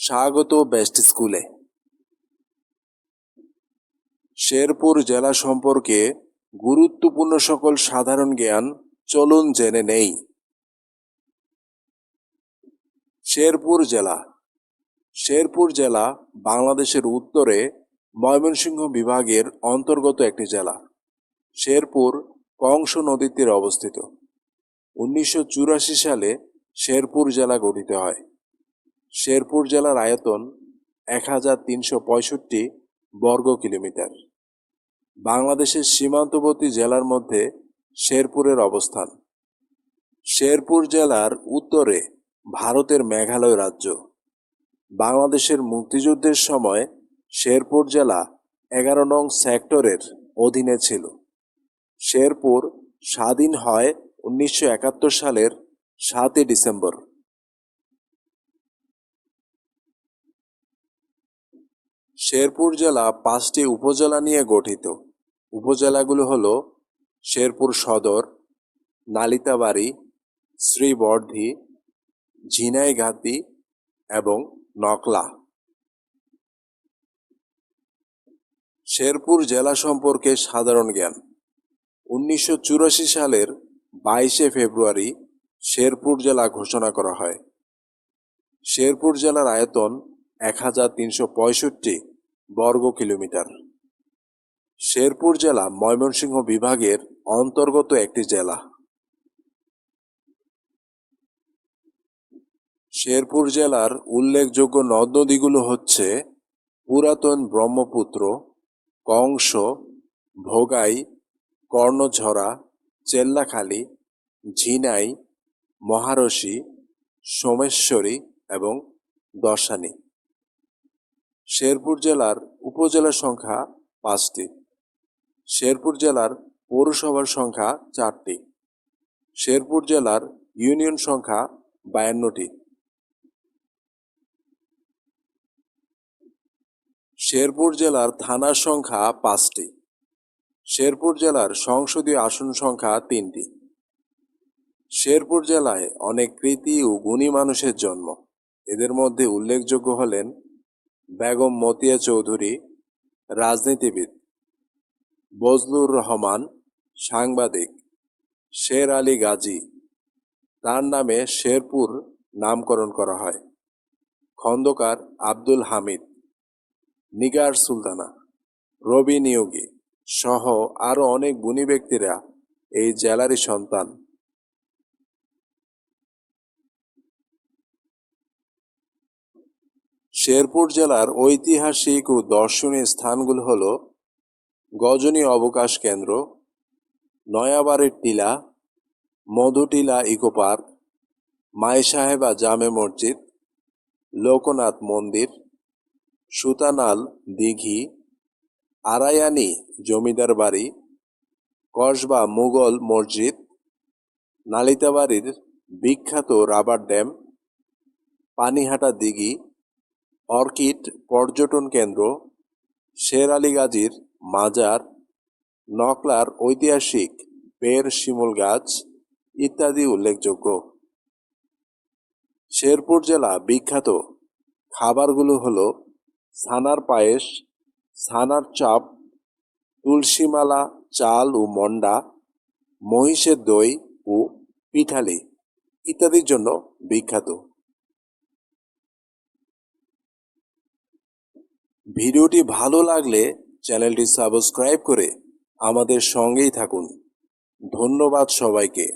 স্বাগত বেস্ট স্কুলে। শেরপুর জেলা সম্পর্কে গুরুত্বপূর্ণ সকল সাধারণ জ্ঞান চলুন জেনে নেই। শেরপুর জেলা। শেরপুর জেলা বাংলাদেশের উত্তরে ময়মনসিংহ বিভাগের অন্তর্গত একটি জেলা। শেরপুর কংস নদীর অবস্থিত। উনিশশো চুরাশি সালে শেরপুর জেলা গঠিত হয়। শেরপুর জেলার আয়তন এক হাজার তিনশো পঁয়ষট্টি বর্গ কিলোমিটার। বাংলাদেশের সীমান্তবর্তী জেলার মধ্যে শেরপুরের অবস্থান। শেরপুর জেলার উত্তরে ভারতের মেঘালয় রাজ্য। বাংলাদেশের মুক্তিযুদ্ধের সময় শেরপুর জেলা এগারো নং সেক্টরের অধীনে ছিল। শেরপুর স্বাধীন হয় উনিশশো একাত্তর সালের সাতই ডিসেম্বর। শেরপুর জেলা পাঁচটি উপজেলা নিয়ে গঠিত। উপজেলাগুলো হল শেরপুর সদর, নালিতাবাড়ি, শ্রীবর্ধি, ঝিনাইগাতি এবং নকলা। শেরপুর জেলা সম্পর্কে সাধারণ জ্ঞান। উনিশশো চুরাশি সালের বাইশে ফেব্রুয়ারি শেরপুর জেলা ঘোষণা করা হয়। শেরপুর জেলার আয়তন এক হাজার তিনশো পঁয়ষট্টি। বর্গ কিলোমিটার। শেরপুর জেলা ময়মনসিংহ বিভাগের অন্তর্গত একটি জেলা। শেরপুর জেলার উল্লেখযোগ্য নদ নদীগুলো হচ্ছে পুরাতন ব্রহ্মপুত্র, কংস, ভোগাই, কর্ণঝরা, চেল্লাখালী, ঝিনাই, মহারশী, সোমেশ্বরী এবং দশানী। শেরপুর জেলার উপজেলার সংখ্যা পাঁচটি। শেরপুর জেলার পৌরসভার সংখ্যা চারটি। শেরপুর জেলার ইউনিয়ন সংখ্যা বায়ান্নটি। শেরপুর জেলার থানার সংখ্যা পাঁচটি। শেরপুর জেলার সংসদীয় আসন সংখ্যা তিনটি। শেরপুর জেলায় অনেক কৃতি ও গুণী মানুষের জন্ম। এদের মধ্যে উল্লেখযোগ্য হলেন বেগম মতিয়া চৌধুরী, রাজনীতিবিদ। বজলুর রহমান, সাংবাদিক। শের আলী গাজী। তার নামে শেরপুর নামকরণ করা হয়। খন্দকার আব্দুল হামিদ। নিগার সুলতানা। রবি নিয়োগী। সহ আরও অনেক গুণী ব্যক্তিরা এই জেলারই সন্তান। শেরপুর জেলার ঐতিহাসিক ও দর্শনীয় স্থানগুলো হল গজনী অবকাশ কেন্দ্র নয়াবাড়ির টিলা, মধুটিলা ইকো পার্ক মাই সাহেবা জামে মসজিদ, লোকনাথ মন্দির, সুতানাল দিঘি, আরায়ানি জমিদার বাড়ি, কসবা মুঘল মসজিদ, নালিতাবাড়ির বিখ্যাত রাবার ড্যাম, পানিহাটা দিঘি অর্কিড পর্যটন কেন্দ্র, শের আলী গাজীর মাজার, নকলার ঐতিহাসিক পের শিমুল গাছ ইত্যাদি উল্লেখযোগ্য। শেরপুর জেলা বিখ্যাত খাবারগুলো হলো ছানার পায়েস, ছানার চাপ, তুলসীমালা, চাল ও মন্ডা, মহিষের দই ও পিঠালি ইত্যাদির জন্য বিখ্যাত। ভিডিওটি ভালো লাগলে চ্যানেলটি সাবস্ক্রাইব করে আমাদের সঙ্গেই থাকুন। ধন্যবাদ সবাইকে।